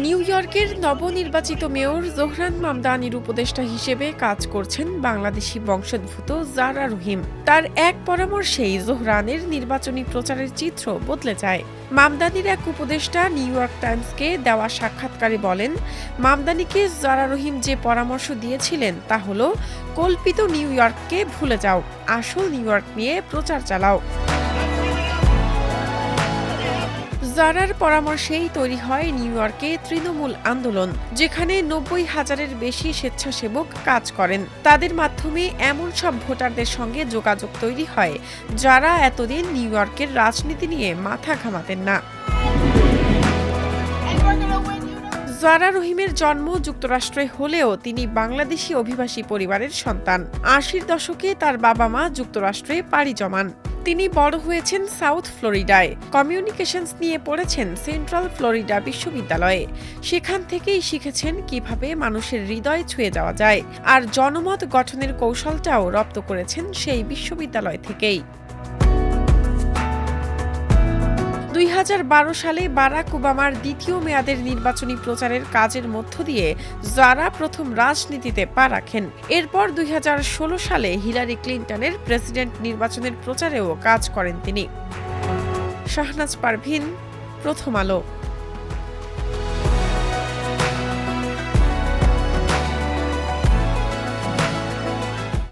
New ইয়র্কের নবনির্বাচিত mayor Zohran মামদানির উপদেষ্টা হিসেবে কাজ করছেন বাংলাদেশি বংশোদ্ভূত জারা রহিম। তার এক পরামর্শেই জোহরানের নির্বাচনী প্রচারের চিত্র বদলে যায়। মামদানির এক উপদেষ্টা নিউ ইয়র্ক টাইমসকে দেওয়া সাক্ষাৎকারে বলেন, মামদানিকে জারা রহিম যে পরামর্শ দিয়েছিলেন তা হল, কল্পিত নিউ ইয়র্ককে ভুলে যাও, আসল নিউ ইয়র্ক নিয়ে প্রচার চালাও। জারার পরামর্শেই তৈরি হয় নিউ ইয়র্কে তৃণমূল আন্দোলন, যেখানে নব্বই হাজারের বেশি স্বেচ্ছাসেবক কাজ করেন। তাদের মাধ্যমে এমন সব ভোটারদের সঙ্গে যোগাযোগ তৈরি হয়, যারা এতদিন নিউ ইয়র্কের রাজনীতি নিয়ে মাথা ঘামাতেন না। জারা রহিমের জন্ম যুক্তরাষ্ট্রে হলেও তিনি বাংলাদেশি অভিবাসী পরিবারের সন্তান। আশির দশকে তার বাবা মা যুক্তরাষ্ট্রে পাড়ি জমান। তিনি বড় হয়েছেন সাউথ ফ্লোরিডায়। কমিউনিকেশনস নিয়ে পড়েছেন সেন্ট্রাল ফ্লোরিডা বিশ্ববিদ্যালয়ে। সেখান থেকেই শিখেছেন কীভাবে মানুষের হৃদয় ছুঁয়ে যাওয়া যায়। আর জনমত গঠনের কৌশলটাও রপ্ত করেছেন সেই বিশ্ববিদ্যালয় থেকেই। দুই হাজার বারো সালে বারাক ওবামার দ্বিতীয় মেয়াদের নির্বাচনী প্রচারের কাজের মধ্য দিয়ে জারা প্রথম রাজনীতিতে পা রাখেন। এরপর দুই হাজার ষোলো সালে হিলারি ক্লিন্টনের প্রেসিডেন্ট নির্বাচনের প্রচারেও কাজ করেন তিনি। শাহনাজ পারভিন, প্রথম আলো।